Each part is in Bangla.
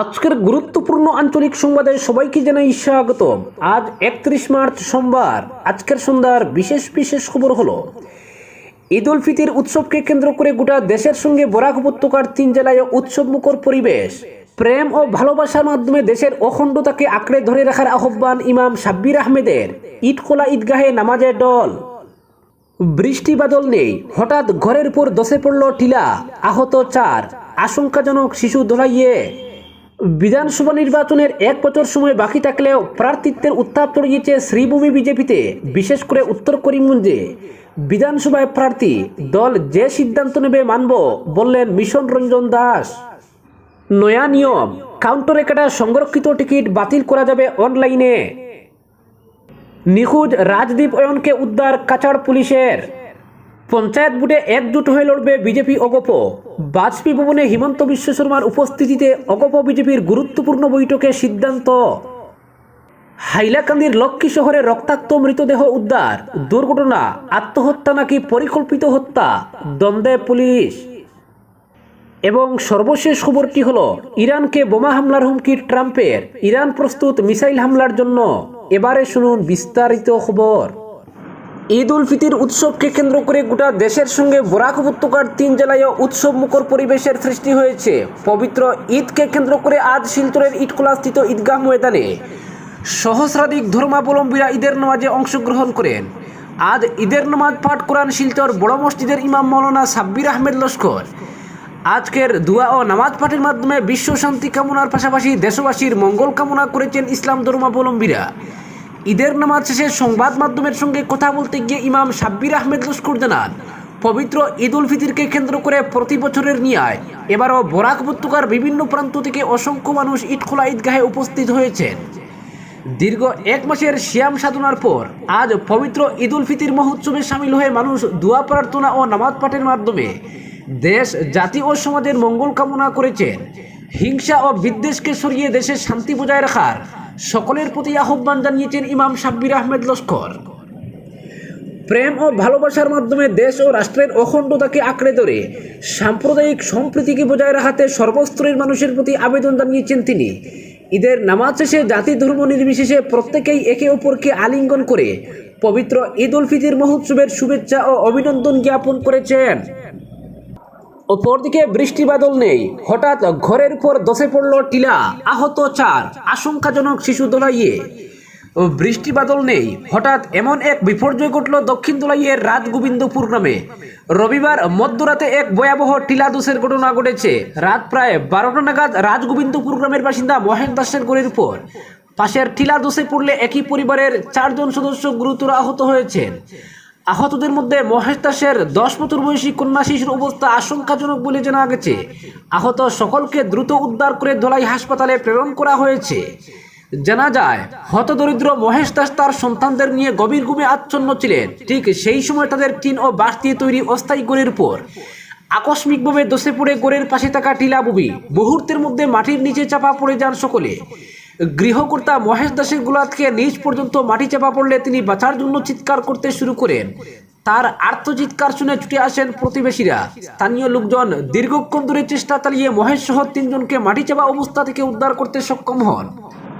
আজকের গুরুত্বপূর্ণ আঞ্চলিক সংবাদে সবাইকে জানাই স্বাগত আজ একত্রিশ মার্চ সোমবার। আজকের সন্ধ্যার বিশেষ বিশেষ খবর হলো, ঈদ উল ফিতির উৎসবকে কেন্দ্র করে গোটা দেশের সঙ্গে বরাক উপত্যকার তিন জেলায় উৎসবমুখর পরিবেশ। প্রেম ও ভালোবাসার মাধ্যমে দেশের অখণ্ডতাকে আঁকড়ে ধরে রাখার আহ্বান ইমাম সাব্বির আহমেদের। ঈদখোলা ঈদগাহে নামাজের দল বৃষ্টি বাদল নেই। হঠাৎ ঘরের উপর দশে পড়ল টিলা। আহত চার। আশঙ্কাজনক শিশু ধরাইয়ে বিধানসভা নির্বাচনের এক বছর সময় বাকি থাকলেও প্রার্থিত্বের উত্তাপ ছড়িয়েছে শ্রীভূমি বিজেপিতে, বিশেষ করে উত্তর করিমগঞ্জে। বিধানসভায় প্রার্থী দল যে সিদ্ধান্ত নেবে মানব, বললেন মিশন রঞ্জন দাস। নয়া নিয়ম, কাউন্টারে কাটা সংরক্ষিত টিকিট বাতিল করা যাবে অনলাইনে। নিখোঁজ রাজদীপ অয়নকে উদ্ধার কাছাড় পুলিশের। পঞ্চায়েত বুটে একজুট হয়ে লড়বে বিজেপি অগপ। বাজপেয়ী ভবনে হিমন্ত বিশ্ব শর্মার উপস্থিতিতে অগপ বিজেপির গুরুত্বপূর্ণ বৈঠকে সিদ্ধান্ত। হাইলাকান্দির লক্ষ্মী শহরে রক্তাক্ত মৃতদেহ উদ্ধার। দুর্ঘটনা, আত্মহত্যা নাকি পরিকল্পিত হত্যা? দ্বন্দ্বে পুলিশ। এবং সর্বশেষ খবরটি হলো, ইরানকে বোমা হামলার হুমকি ট্রাম্পের। ইরান প্রস্তুত মিসাইল হামলার জন্য। এবারে শুনুন বিস্তারিত খবর। ঈদ উল ফিতির উৎসবকে কেন্দ্র করে গোটা দেশের সঙ্গে বরাক উপত্যকার তিন জেলায় উৎসব মুখর পরিবেশের সৃষ্টি হয়েছে। পবিত্র ঈদকে কেন্দ্র করে আজ শিলচরের ইটখোলাস্থিত ঈদগাহ ময়দানে সহস্রাধিক ধর্মাবলম্বীরা ঈদের নামাজে অংশগ্রহণ করেন। আজ ঈদের নামাজ পাঠ করান শিলচর বড় মসজিদের ইমাম মৌলানা সাব্বির আহমেদ লস্কর। আজকের দুয়া ও নামাজ পাঠের মাধ্যমে বিশ্ব শান্তি কামনার পাশাপাশি দেশবাসীর মঙ্গল কামনা করেছেন ইসলাম ধর্মাবলম্বীরা। ঈদের নামাজ শেষে সংবাদ মাধ্যমের সঙ্গে কথা বলতে গিয়ে ইমাম সাব্বির আহমেদ লস্কর জানান, পবিত্র ঈদ উল ফিতিরকে কেন্দ্র করে প্রতি বছরের নিয়ায় এবারও বরাক উপত্যকার বিভিন্ন প্রান্ত থেকে অসংখ্য মানুষ ঈদখোলা ঈদগাহে উপস্থিত হয়েছেন। দীর্ঘ এক মাসের শ্যাম সাধনার পর আজ পবিত্র ঈদ উল ফিতির মহোৎসবে সামিল হয়ে মানুষ দোয়া প্রার্থনা ও নামাজ পাঠের মাধ্যমে দেশ, জাতি ও সমাজের মঙ্গল কামনা করেছেন। হিংসা ও বিদ্বেষকে সরিয়ে দেশের শান্তি বজায় রাখার সকলের প্রতি আহ্বান জানিয়েছেন ইমাম সাব্বির আহমেদ লস্কর। প্রেম ও ভালোবাসার মাধ্যমে দেশ ও রাষ্ট্রের অখণ্ডতাকে আঁকড়ে ধরে সাম্প্রদায়িক সম্প্রীতিকে বজায় রাখাতে সর্বস্তরের মানুষের প্রতি আবেদন জানিয়েছেন তিনি। ঈদের নামাজ শেষে জাতি ধর্ম নির্বিশেষে প্রত্যেকেই একে অপরকে আলিঙ্গন করে পবিত্র ঈদ উল ফিতির মহোৎসবের শুভেচ্ছা ও অভিনন্দন জ্ঞাপন করেছেন। অপরদিকে বৃষ্টি বাদল নেই। হঠাৎ ঘরের উপর দশে পড়ল টিলা। আহত চার, আশঙ্কাজনক শিশু দোলাইয়ে। বৃষ্টি বাদল নেই। হঠাৎ এমন এক বিপর্যয় ঘটল দক্ষিণ দোলাইয়ের রাজগোবিন্দপুর গ্রামে। রবিবার মধ্যরাতে এক ভয়াবহ টিলা দোষের ঘটনা ঘটেছে। রাত প্রায় বারোটা নাগাদ রাজগোবিন্দপুর গ্রামের বাসিন্দা মহেশ দাসের ঘরের উপর। পাশের টিলা দোষে পড়লে একই পরিবারের চারজন সদস্য গুরুতর আহত হয়েছেন। আহতদের মধ্যে মহেশ দাসের দশ বছর বয়সী কন্যা শিশুর অবস্থা আশঙ্কাজনক বলে জানা গেছে। আহত সকলকে দ্রুত উদ্ধার করে ধলাই হাসপাতালে প্রেরণ করা হয়েছে। জানা যায়, হতদরিদ্র মহেশ দাস তার সন্তানদের নিয়ে গভীর ঘুমে আচ্ছন্ন ছিলেন। ঠিক সেই সময় তাদের টিন ও বাঁশ দিয়ে তৈরি অস্থায়ী গড়ের উপর। আকস্মিকভাবে দোষে পড়ে গোড়ের পাশে থাকা টিলা বুবি। মুহূর্তের মধ্যে মাটির নিচে চাপা পড়ে যান সকলে। গৃহকর্তা মহেশ দাসের গুলাতকে নিজ পর্যন্ত মাটি চাপা পড়লে তিনি বাঁচার জন্য চিৎকার করতে শুরু করেন। তার আর্তচিৎকার শুনে ছুটে আসেন প্রতিবেশীরা। স্থানীয় লোকজন দীর্ঘক্ষণ ধরে চেষ্টা চালিয়ে মহেশ সহ তিনজনকে মাটি চাপা অবস্থা থেকে উদ্ধার করতে সক্ষম হন।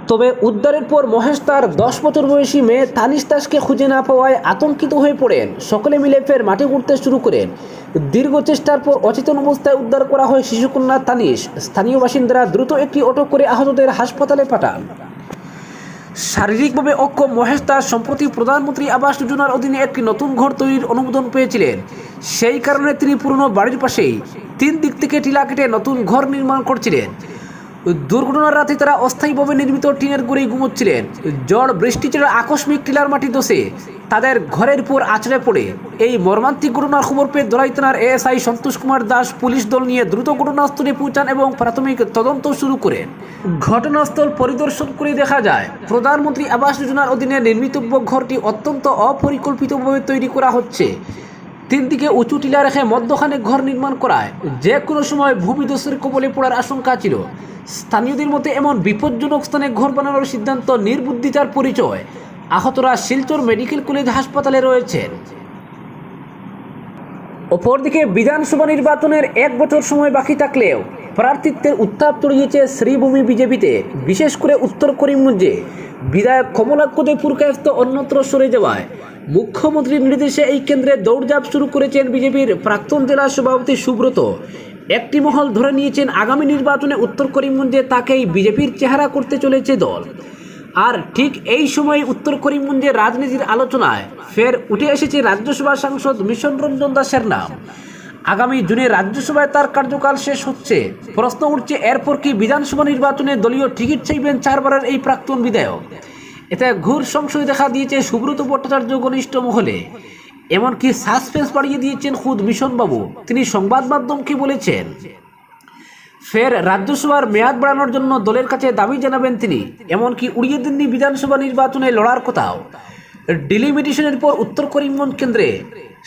তবে উদ্ধারের পর মহেশ তার দশ বছর বয়সী মেয়ে তানিশ দাসকে খুঁজে না পাওয়ায় আতঙ্কিত হয়ে পড়েন। সকলে মিলে ফের মাটি উঠতে শুরু করেন। দীর্ঘ চেষ্টার পর অচেতন অবস্থায় উদ্ধার করা হয় শিশুকন্যা তানিশ। স্থানীয় বাসিন্দারা দ্রুত একটি অটো করে আহতদের হাসপাতালে পাঠান। শারীরিকভাবে অক্ষম মহেশ দাস সম্প্রতি প্রধানমন্ত্রী আবাস যোজনার অধীনে একটি নতুন ঘর তৈরির অনুমোদন পেয়েছিলেন। সেই কারণে তিনি পুরনো বাড়ির পাশেই তিন দিক থেকে টিলা কেটে নতুন ঘর নির্মাণ করছিলেন। দুর্ঘটনার রাতে তারা অস্থায়ীভাবে নির্মিত টিনের গুঁড়েই ঘুমোচ্ছিলেন। ঝড়, বৃষ্টি ছিল আকস্মিক টিলার মাটি দোষে। তাদের ঘরের উপর আছড়ে পড়ে। এই মর্মান্তিক ঘটনার খবর পেয়ে দলাই থানার এএসআই সন্তোষ কুমার দাস পুলিশ দল নিয়ে দ্রুত ঘটনাস্থলে পৌঁছান এবং প্রাথমিক তদন্ত শুরু করেন। ঘটনাস্থল পরিদর্শন করে দেখা যায়, প্রধানমন্ত্রী আবাস যোজনার অধীনে নির্মিতব্য ঘরটি অত্যন্ত অপরিকল্পিতভাবে তৈরি করা হচ্ছে। তিন দিকে উঁচু টিলা রেখে মধ্যখানে ঘর নির্মাণ করায়। যে কোনো সময় ভূমিদস্যের কবলে পড়ার আশঙ্কা ছিল। স্থানীয়দের মতে এমন বিপজ্জনক স্থানে ঘর বানানোর সিদ্ধান্ত নির্বুদ্ধিতার পরিচয়। আহতরা শিলচর মেডিকেল কলেজ হাসপাতালে রয়েছেন। অপরদিকে বিধানসভা নির্বাচনের এক বছর সময় বাকি থাকলেও প্রার্থিত্বের উত্তাপ তড়িয়েছে শ্রীভূমি বিজেপিতে, বিশেষ করে উত্তর করিমগঞ্জে। বিধায়ক কমলাক্ষ দে পুরকায়স্ত অন্যত্র সরে যাওয়ায় মুখ্যমন্ত্রীর নির্দেশে এই কেন্দ্রে দৌড়ঝাঁপ শুরু করেছেন বিজেপির প্রাক্তন জেলা সভাপতি সুব্রত। একটি মহল ধরে নিয়েছেন আগামী নির্বাচনে উত্তর করিমগঞ্জে তাকেই বিজেপির চেহারা করতে চলেছে দল। আর ঠিক এই সময় উত্তর করিমগঞ্জে রাজনীতির আলোচনায় ফের উঠে এসেছে রাজ্যসভা সাংসদ মিশন রঞ্জন দাসের নাম। আগামী জুনে রাজ্যসভায় তার কার্যকাল শেষ হচ্ছে। প্রশ্ন উঠছে, এরপর কি বিধানসভা নির্বাচনে দলীয় টিকিট চাইবেন চারবারের এই প্রাক্তন বিধায়ক? এতে ঘুর সংশয় দেখা দিয়েছে সুব্রত ভট্টাচার্য ঘনিষ্ঠ মহলে। এমনকি সাসপেন্স বাড়িয়ে দিয়েছেন খুদ মিশনবাবু তিনি সংবাদ মাধ্যমকে বলেছেন, ফের রাজ্যসভার মেয়াদ বাড়ানোর জন্য দলের কাছে দাবি জানাবেন তিনি। এমনকি উড়িয়ে দেননি বিধানসভা নির্বাচনে লড়ার কথাও। ডিলিমিটেশনের পর উত্তর করিমগঞ্জ কেন্দ্রে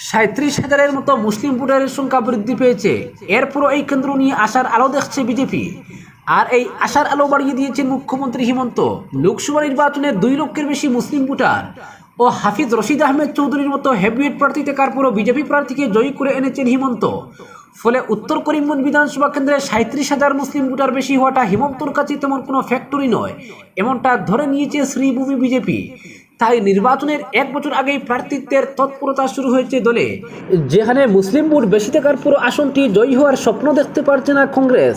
সাঁত্রিশ হাজারের মতো মুসলিম ভোটারের সংখ্যা বৃদ্ধি পেয়েছে। এরপরও এই কেন্দ্র নিয়ে আসার আলো দেখছে বিজেপি। আর এই আশার আলো বাড়িয়ে দিয়েছেন মুখ্যমন্ত্রী হিমন্ত। লোকসভা নির্বাচনে দুই লক্ষের বেশি মুসলিম ভোটার ও হাফিজ রশিদ আহমেদ চৌধুরীর মতো হেভিওয়েট প্রার্থী থাকার বিজেপি প্রার্থীকে জয়ী করে এনেছেন হিমন্ত। ফলে উত্তর করিমগঞ্জ বিধানসভা কেন্দ্রে সাঁত্রিশ হাজার মুসলিম ভোটার বেশি হওয়াটা হিমন্তর কাছে তেমন কোনো ফ্যাক্টরি নয়, এমনটা ধরে নিয়েছে শ্রীভূমি বিজেপি। তাই নির্বাচনের এক বছর আগেই প্রার্থিত্বের তৎপরতা শুরু হয়েছে দলে। যেখানে মুসলিম ভোট বেশি থাকার পুরো আসনটি জয়ী হওয়ার স্বপ্ন দেখতে পারছে না কংগ্রেস।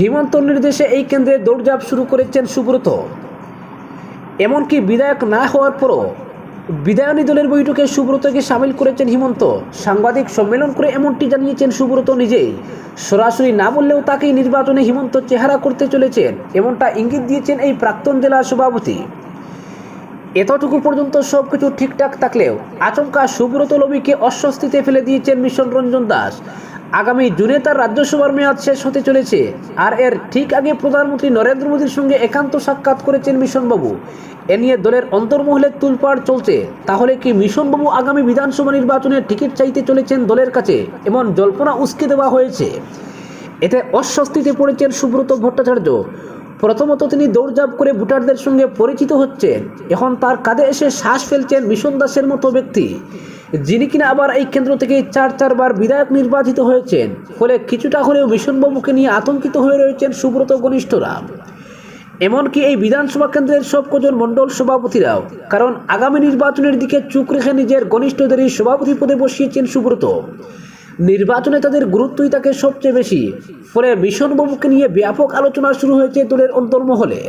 হিমন্তর নির্দেশে এই কেন্দ্রে দৌড়ঝাঁপ শুরু করেছেন সুব্রত। এমনকি বিধায়ক না হওয়ার পরও বিদায়নী দলের বৈঠকে সুব্রতকে সামিল করেছেন হিমন্ত। সাংবাদিক সম্মেলন করে এমনটি জানিয়েছেন সুব্রত নিজেই। সরাসরি না বললেও তাকেই নির্বাচনে হিমন্ত চেহারা করতে চলেছেন, এমনটা ইঙ্গিত দিয়েছেন এই প্রাক্তন জেলা সভাপতি। এতটুকু পর্যন্ত সব কিছু ঠিকঠাক থাকলেও আচমকা সুব্রত লবিকে অস্বস্তিতে ফেলে দিয়েছেন মিশন রঞ্জন দাস। আগামী জুনে তার রাজ্যসভার মেয়াদ শেষ হতে চলেছে। আর এর ঠিক আগে প্রধানমন্ত্রী নরেন্দ্র মোদীর সঙ্গে একান্ত সাক্ষাৎ করেছেন মিশনবাবু। এ নিয়ে দলের অন্তর্মহলে তুলপাড় চলছে। তাহলে কি মিশনবাবু আগামী বিধানসভা নির্বাচনে টিকিট চাইতে চলেছেন দলের কাছে? এমন জল্পনা উস্কে দেওয়া হয়েছে। এতে অস্বস্তিতে পড়েছেন সুব্রত ভট্টাচার্য। প্রথমত তিনি দৌড়ঝাঁপ করে ভোটারদের সঙ্গে পরিচিত হচ্ছেন। এখন তার কাঁধে এসে শ্বাস ফেলছেন মিশন দাসের মতো ব্যক্তি। যিনি কিনা আবার এই কেন্দ্র থেকে চার চারবার বিধায়ক নির্বাচিত হয়েছেন, ফলে কিছুটা হলেও মিশনবাবুকে নিয়ে আতঙ্কিত হয়ে রয়েছেন সুব্রত ঘনিষ্ঠরা। এমনকি এই বিধানসভা কেন্দ্রের সব কজন মণ্ডল সভাপতিরাও, কারণ আগামী নির্বাচনের দিকে চুপ রেখে নিজের ঘনিষ্ঠদেরই সভাপতি পদে বসিয়েছেন সুব্রত। নির্বাচনে তাদের গুরুত্বই থাকে সবচেয়ে বেশি, ফলে মিশনবাবুকে নিয়ে ব্যাপক আলোচনা শুরু হয়েছে দলের অন্তর্মহলে।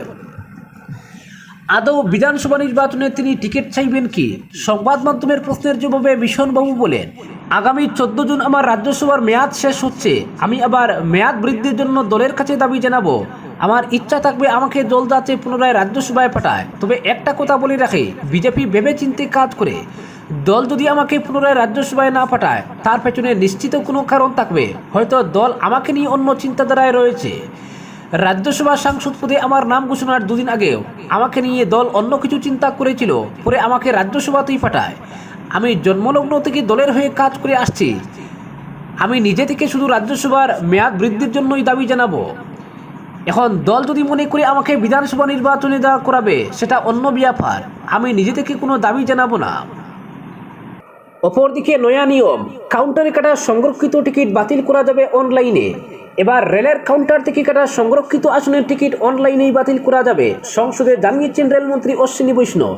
আদৌ বিধানসভা নির্বাচনে তিনি টিকিট চাইবেন কি? সংবাদ মাধ্যমের প্রশ্নের জবাবে মিশনবাবু বলেন, আগামী চোদ্দ জুন আমার রাজ্যসভার মেয়াদ শেষ হচ্ছে। আমি আবার মেয়াদ বৃদ্ধির জন্য দলের কাছে দাবি জানাব। আমার ইচ্ছা থাকবে আমাকে দল যাতে পুনরায় রাজ্যসভায় পাঠায়। তবে একটা কথা বলে রাখে, বিজেপি ভেবে চিন্তে কাজ করে। দল যদি আমাকে পুনরায় রাজ্যসভায় না পাঠায়, তার পেছনে নিশ্চিত কোনো কারণ থাকবে। হয়তো দল আমাকে নিয়ে অন্য চিন্তাধারায় রয়েছে। রাজ্যসভা সাংসদ পদে আমার নাম ঘোষণার দুদিন আগেও আমাকে নিয়ে দল অন্য কিছু চিন্তা করেছিল, পরে আমাকে রাজ্যসভাতেই পাঠায়। আমি জন্মলগ্ন থেকে দলের হয়ে কাজ করে আসছি। আমি নিজে থেকে শুধু রাজ্যসভার মেয়াদ বৃদ্ধির জন্যই দাবি জানাব। এখন দল যদি মনে করে আমাকে বিধানসভা নির্বাচনে দেওয়া করাবে, সেটা অন্য ব্যাপার। আমি নিজে থেকে কোনো দাবি জানাব না। অপরদিকে নয়া নিয়ম কাউন্টারে কাটা সংরক্ষিত টিকিট বাতিল করা যাবে অনলাইনে এবার রেলের কাউন্টার থেকে কাটা সংরক্ষিত আসনের টিকিট অনলাইনেই বাতিল করা যাবে। সংসদে জানিয়েছেন রেলমন্ত্রী অশ্বিনী বৈষ্ণব।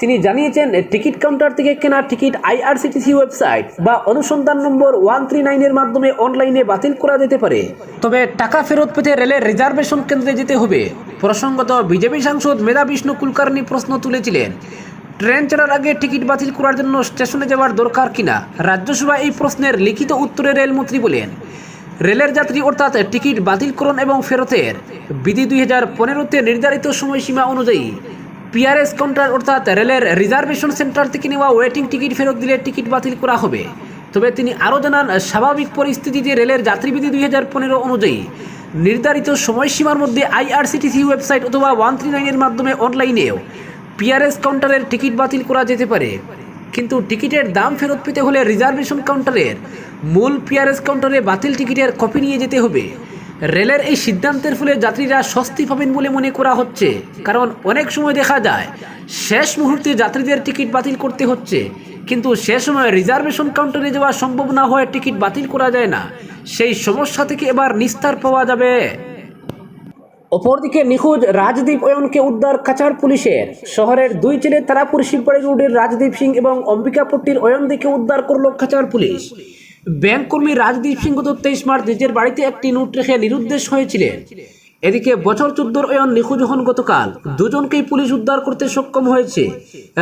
তিনি জানিয়েছেন টিকিট কাউন্টার থেকে কেনা টিকিট আইআরসিটিসি ওয়েবসাইট বা অনুসন্ধান নম্বর ওয়ান থ্রি নাইনের মাধ্যমে অনলাইনে বাতিল করা যেতে পারে। তবে টাকা ফেরত পেতে রেলের রিজার্ভেশন কেন্দ্রে যেতে হবে। প্রসঙ্গত, বিজেপি সাংসদ মেধা বিষ্ণু কুলকার্নি প্রশ্ন তুলেছিলেন, ট্রেন ছাড়ার আগে টিকিট বাতিল করার জন্য স্টেশনে যাওয়ার দরকার কিনা? রাজ্যসভা এই প্রশ্নের লিখিত উত্তরে রেলমন্ত্রী বলেন রেলের যাত্রী অর্থাৎ টিকিট বাতিলকরণ এবং ফেরতের। বিধি দুই হাজার পনেরোতে নির্ধারিত সময়সীমা অনুযায়ী পিআরএস কাউন্টার অর্থাৎ রেলের রিজার্ভেশন সেন্টার থেকে নেওয়া ওয়েটিং টিকিট ফেরত দিলে টিকিট বাতিল করা হবে। তবে তিনি আরও জানান, স্বাভাবিক পরিস্থিতিতে রেলের যাত্রীবিধি দুই হাজার পনেরো অনুযায়ী নির্ধারিত সময়সীমার মধ্যে আইআরসিটিসি ওয়েবসাইট অথবা ওয়ান থ্রি নাইনের মাধ্যমে অনলাইনেও পিআরএস কাউন্টারের টিকিট বাতিল করা যেতে পারে। কিন্তু টিকিটের দাম ফেরত পেতে হলে রিজার্ভেশন কাউন্টারের মূল পিআরএস কাউন্টারে বাতিল টিকিটের কপি নিয়ে যেতে হবে। রেলের এই সিদ্ধান্তের ফলে যাত্রীরা স্বস্তি পাবেন বলে মনে করা হচ্ছে। কারণ অনেক সময় দেখা যায়, শেষ মুহূর্তে যাত্রীদের টিকিট বাতিল করতে হচ্ছে। কিন্তু সে সময় রিজার্ভেশন কাউন্টারে যাওয়া সম্ভব না হওয়ায় টিকিট বাতিল করা যায় না। সেই সমস্যা থেকে এবার নিস্তার পাওয়া যাবে। অপরদিকে নিখোঁজ রাজদীপ অয়নকে উদ্ধার কাছাড় পুলিশের। শহরের দুই ছেলে তারাপুর শিববাড়ি রোডের রাজদীপ সিং এবং অম্বিকাপট্টির অয়নদিকে উদ্ধার করল কাছাড় পুলিশ। ব্যাংক কর্মী রাজদীপ সিং গত তেইশ মার্চ নিজের বাড়িতে একটি নোট রেখে নিরুদ্দেশ হয়েছিলেন। এদিকে বছর চোদ্দোর অয়ন নিখোঁজ হন গতকাল। দুজনকেই পুলিশ উদ্ধার করতে সক্ষম হয়েছে।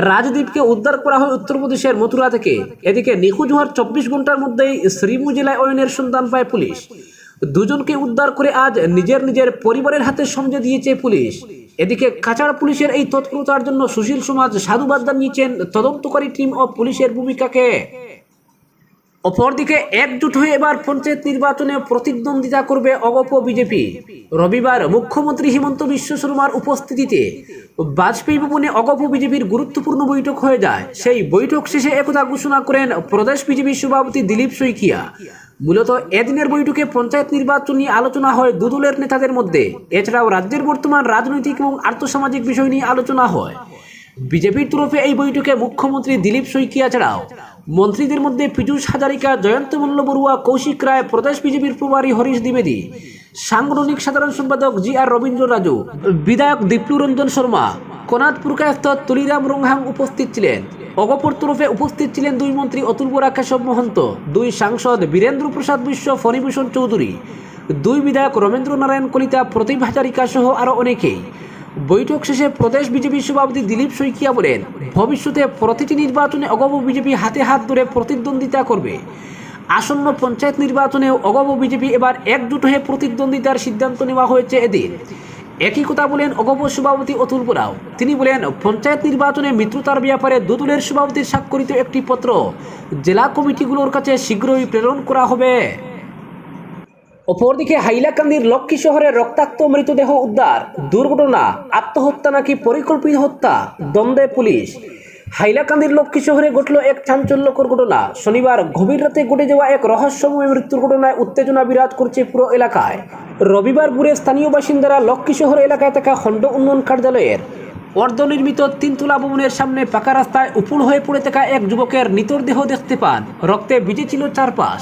রাজদীপকে উদ্ধার করা হয় উত্তরপ্রদেশের মথুরা থেকে। এদিকে নিখোঁজ হওয়ার চব্বিশ ঘণ্টার মধ্যেই শ্রীমু জেলায় অয়নের সন্ধান পায় পুলিশ। দুজনকে উদ্ধার করে আজ নিজের নিজের পরিবারের হাতে সমঝে দিয়েছে পুলিশ। এদিকে কাছাড় পুলিশের এই তৎপরতার জন্য সুশীল সমাজ সাধুবাদ জানিয়েছেন তদন্তকারী টিম ও পুলিশের ভূমিকাকে। অপরদিকে একজুট হয়ে এবার পঞ্চায়েত নির্বাচনে প্রতিদ্বন্দ্বিতা করবে অগপ বিজেপি। রবিবার মুখ্যমন্ত্রী হিমন্ত বিশ্ব শর্মার উপস্থিতিতে বাজপেয়ী ভবনে অগপ বিজেপির গুরুত্বপূর্ণ বৈঠক হয়ে যায়। সেই বৈঠক শেষে একথা ঘোষণা করেন প্রদেশ বিজেপি সভাপতি দিলীপ শইকিয়া। মূলত এদিনের বৈঠকে পঞ্চায়েত নির্বাচন নিয়ে আলোচনা হয় দুদলের নেতাদের মধ্যে। এছাড়াও রাজ্যের বর্তমান রাজনৈতিক এবং আর্থসামাজিক বিষয় নিয়ে আলোচনা হয়। বিজেপির তরফে এই বৈঠকে মুখ্যমন্ত্রী দিলীপ শইকিয়া ছাড়াও মন্ত্রীদের মধ্যে পীযূষ হাজারিকা জয়ন্ত মল্ল বড়ুয়া কৌশিক রায়, প্রদেশ বিজেপির প্রভারী হরিশ দ্বিবেদী। সাংগঠনিক সাধারণ সম্পাদক জি আর রবীন্দ্র রাজু। বিধায়ক দীপ্লু রঞ্জন শর্মা। কোনাদ পুরকায়স্থ তুলিরাম রংহাং উপস্থিত ছিলেন। অগপুর তরফে উপস্থিত ছিলেন দুই মন্ত্রী অতুল বরা কেশব মহন্ত, দুই সাংসদ বীরেন্দ্র প্রসাদ বিশ্ব, ফণিভূষণ চৌধুরী। দুই বিধায়ক রমেন্দ্র নারায়ণ কলিতা প্রতিভ হাজারিকা সহ আরও অনেকেই। বৈঠক শেষে প্রদেশ বিজেপি সভাপতি দিলীপ শইকিয়া বলেন, ভবিষ্যতে প্রতিটি নির্বাচনে অগব বিজেপি হাতে হাত ধরে প্রতিদ্বন্দ্বিতা করবে। আসন্ন পঞ্চায়েত নির্বাচনেও অগব বিজেপি এবার একজুট হয়ে প্রতিদ্বন্দ্বিতার সিদ্ধান্ত নেওয়া হয়েছে এদিন। একই কথা বলেন অগপ সভাপতি অতুল বোরাও। তিনি বলেন, পঞ্চায়েত নির্বাচনে মিত্রতার ব্যাপারে দুদলের সভাপতির স্বাক্ষরিত একটি পত্র জেলা কমিটিগুলোর কাছে শীঘ্রই প্রেরণ করা হবে। অপরদিকে হাইলাকান্দির লক্ষ্মী শহরে রক্তাক্ত মৃতদেহ উদ্ধার, দুর্ঘটনা, আত্মহত্যা নাকি পরিকল্পিত হত্যা, দ্বন্দ্বে পুলিশ। হাইলাকান্দির লক্ষ্মী শহরে ঘটল এক চাঞ্চল্যকর ঘটনা। শনিবার গভীর রাতে ঘটে যাওয়া এক রহস্যময় মৃত্যুর ঘটনায় উত্তেজনা বিরাজ করছে পুরো এলাকায়। রবিবার ভোরে স্থানীয় বাসিন্দারা লক্ষ্মী শহর এলাকায় থাকা খণ্ড উন্নয়ন কার্যালয়ের অর্ধনির্মিত তিনতলা ভবনের সামনে পাকা রাস্তায় উপুল হয়ে পড়ে থাকা এক যুবকের নিতর দেহ দেখতে পান। রক্তে ভিজে ছিল চারপাশ।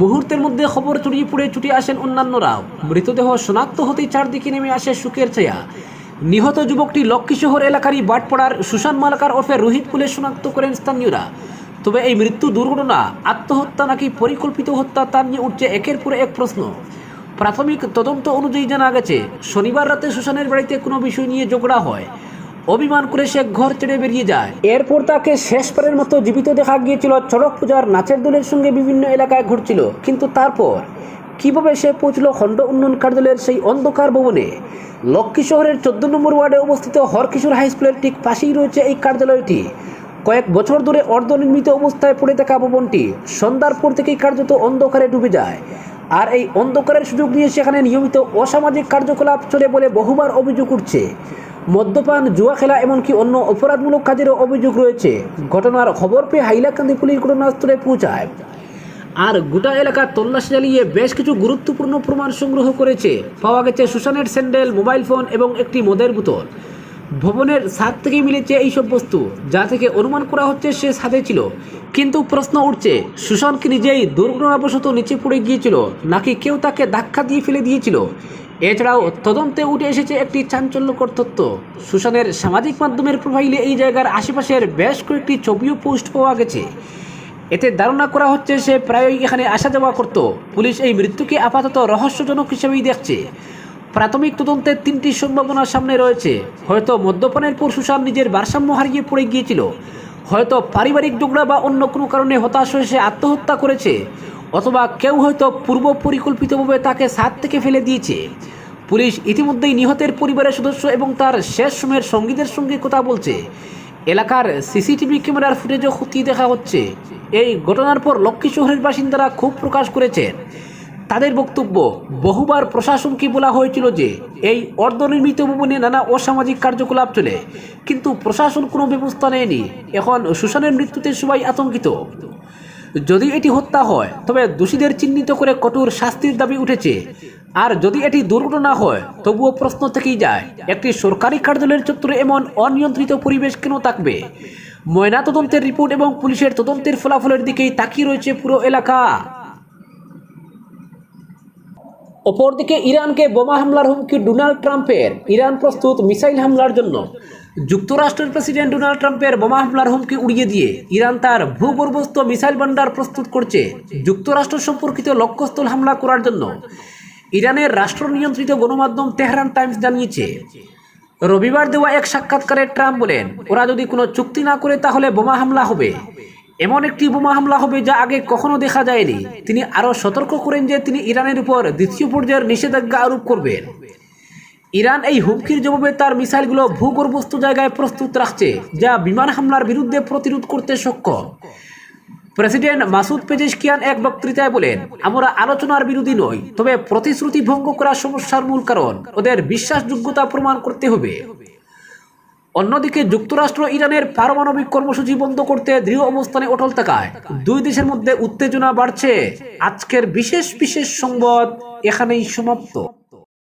মুহূর্তের মধ্যে খবর ছড়িয়ে পড়ে ছুটে আসেন অন্যান্যরাও। মৃতদেহ শনাক্ত হতেই চারদিকে নেমে আসে সুখের ছায়া। নিহত যুবকটি লক্ষ্মীশহর এলাকারই বাটপাড়ার সুশান মালাকার ওরফে রোহিত পুলে শনাক্ত করেন স্থানীয়রা। তবে এই মৃত্যু দুর্ঘটনা, আত্মহত্যা নাকি পরিকল্পিত হত্যা তা নিয়ে উঠছে একের পর এক প্রশ্ন। প্রাথমিক তদন্ত অনুযায়ী জানা গেছে, শনিবার রাতে সুশানের বাড়িতে কোনো বিষয় নিয়ে ঝগড়া হয়। অভিমান করে সে ঘর ছেড়ে বেরিয়ে যায়। এরপর তাকে শেষবারের মতো জীবিত দেখা গিয়েছিল। চড়ক পূজার নাচের দলের সঙ্গে বিভিন্ন এলাকায় ঘটছিল কিন্তু তারপর কীভাবে সে পৌঁছল খণ্ড উন্নয়ন কার্যালয়ের সেই অন্ধকার ভবনে? লক্ষ্মী শহরের চোদ্দ নম্বর ওয়ার্ডে অবস্থিত হরকিশোর হাই স্কুলের ঠিক পাশেই রয়েছে এই কার্যালয়টি। কয়েক বছর ধরে অর্ধনির্মিত অবস্থায় পড়ে থাকা ভবনটি সন্ধ্যার পর থেকেই কার্যত অন্ধকারে ডুবে যায়। আর এই অন্ধকারের সুযোগ নিয়ে সেখানে নিয়মিত অসামাজিক কার্যকলাপ চলে বলে বহুবার অভিযোগ উঠছে। মদ্যপান, জুয়া খেলা এমনকি অন্য অপরাধমূলক কাজেরও অভিযোগ রয়েছে। ঘটনার খবর পেয়ে হাইলাকান্দি পুলিশ ঘটনাস্থলে পৌঁছায়। আর গোটা এলাকা তল্লাশি চালিয়ে বেশ কিছু গুরুত্বপূর্ণ প্রমাণ সংগ্রহ করেছে। পাওয়া গেছে সুশানের স্যান্ডেল, মোবাইল ফোন এবং একটি মদের বোতল। ভবনের ছাদ থেকে মিলেছে এইসব বস্তু, যা থেকে অনুমান করা হচ্ছে সে ছাদে ছিল। কিন্তু প্রশ্ন উঠছে, সুশান কি নিজেই দুর্ঘটনাবশত নিচে পড়ে গিয়েছিল, নাকি কেউ তাকে ধাক্কা দিয়ে ফেলে দিয়েছিল? এছাড়াও তদন্তে উঠে এসেছে একটি চাঞ্চল্যকর তথ্য। সুশানের সামাজিক মাধ্যমের প্রোফাইলে এই জায়গার আশেপাশের বেশ কয়েকটি ছবিও পোস্ট পাওয়া গেছে। এতে ধারণা করা হচ্ছে সে প্রায়ই এখানে আসা যাওয়া করত। পুলিশ এই মৃত্যুকে আপাতত রহস্যজনক হিসেবেই দেখছে। প্রাথমিক তদন্তে তিনটি সম্ভাবনা সামনে রয়েছে। হয়তো মদ্যপানের পর সুশান নিজের ভারসাম্য হারিয়ে পড়ে গিয়েছিল। হয়তো পারিবারিক ঝগড়া বা অন্য কোনো কারণে হতাশ হয়ে সে আত্মহত্যা করেছে। অথবা কেউ হয়তো পূর্ব পরিকল্পিতভাবে তাকে সাত থেকে ফেলে দিয়েছে। পুলিশ ইতিমধ্যেই নিহতের পরিবারের সদস্য এবং তার শেষ সময়ের সঙ্গীদের সঙ্গে কথা বলছে। এলাকার সিসিটিভি ক্যামেরার ফুটেজও খতিয়ে দেখা হচ্ছে। এই ঘটনার পর লক্ষ্মী শহরের বাসিন্দারা ক্ষোভ প্রকাশ করেছেন। তাদের বক্তব্য, বহুবার প্রশাসনকে বলা হয়েছিল যে এই অর্ধনির্মিত ভবনে নানা অসামাজিক কার্যকলাপ চলে, কিন্তু প্রশাসন কোনো ব্যবস্থা নেয়নি। এখন সুশানের মৃত্যুতে সবাই আতঙ্কিত। যদি এটি হত্যা হয়, তবে দোষীদের চিহ্নিত করে কঠোর শাস্তির দাবি উঠেছে। আর যদি এটি দুর্ঘটনা হয়, তবুও প্রশ্ন থেকেই যায়, একটি সরকারি কার্যালয়ের চত্বরে এমন অনিয়ন্ত্রিত পরিবেশ কেন থাকবে? ময়না তদন্তের রিপোর্ট এবং পুলিশের তদন্তের ফলাফলের দিকেই তাকিয়ে রয়েছে পুরো এলাকা। অপরদিকে ইরানকে বোমা হামলার হুমকি ডোনাল্ড ট্রাম্পের। ইরান প্রস্তুত মিসাইল হামলার জন্য। যুক্তরাষ্ট্রের প্রেসিডেন্ট ডোনাল্ড ট্রাম্পের বোমা হামলার হুমকি উড়িয়ে দিয়ে ইরান তার ভূগর্ভস্থ মিসাইল ভান্ডার প্রস্তুত করছে যুক্তরাষ্ট্র সম্পর্কিত লক্ষ্যস্থল হামলা করার জন্য। ইরানের রাষ্ট্র নিয়ন্ত্রিত গণমাধ্যম তেহরান টাইমস জানিয়েছে, রবিবার দেওয়া এক সাক্ষাৎকারে ট্রাম্প বলেন, ওরা যদি কোনো চুক্তি না করে তাহলে বোমা হামলা হবে। এমন একটি বোমা হামলা হবে যা আগে কখনো দেখা যায়নি। তিনি আরও সতর্ক করেন যে তিনি ইরানের উপর দ্বিতীয় পর্যায়ের নিষেধাজ্ঞা আরোপ করবেন। ইরান এই হুমকির জবাবে তার মিসাইলগুলো ভূগর্ভস্থ জায়গায় প্রস্তুত রাখছে, যা বিমান হামলার বিরুদ্ধে প্রতিরোধ করতে সক্ষম। প্রেসিডেন্ট মাসুদ পেজেশকিয়ান এক বক্তৃতায় বলেন, আমরা আলোচনার বিরোধী নই, তবে প্রতিশ্রুতি ভঙ্গ করা সমস্যার মূল কারণ, ওদের বিশ্বাসযোগ্যতা প্রমাণ করতে হবে। অন্যদিকে যুক্তরাষ্ট্র ইরানের পারমাণবিক কর্মসূচি বন্ধ করতে দৃঢ় অবস্থানে অটল থাকায় দুই দেশের মধ্যে উত্তেজনা বাড়ছে। আজকের বিশেষ বিশেষ সংবাদ এখানেই সমাপ্ত।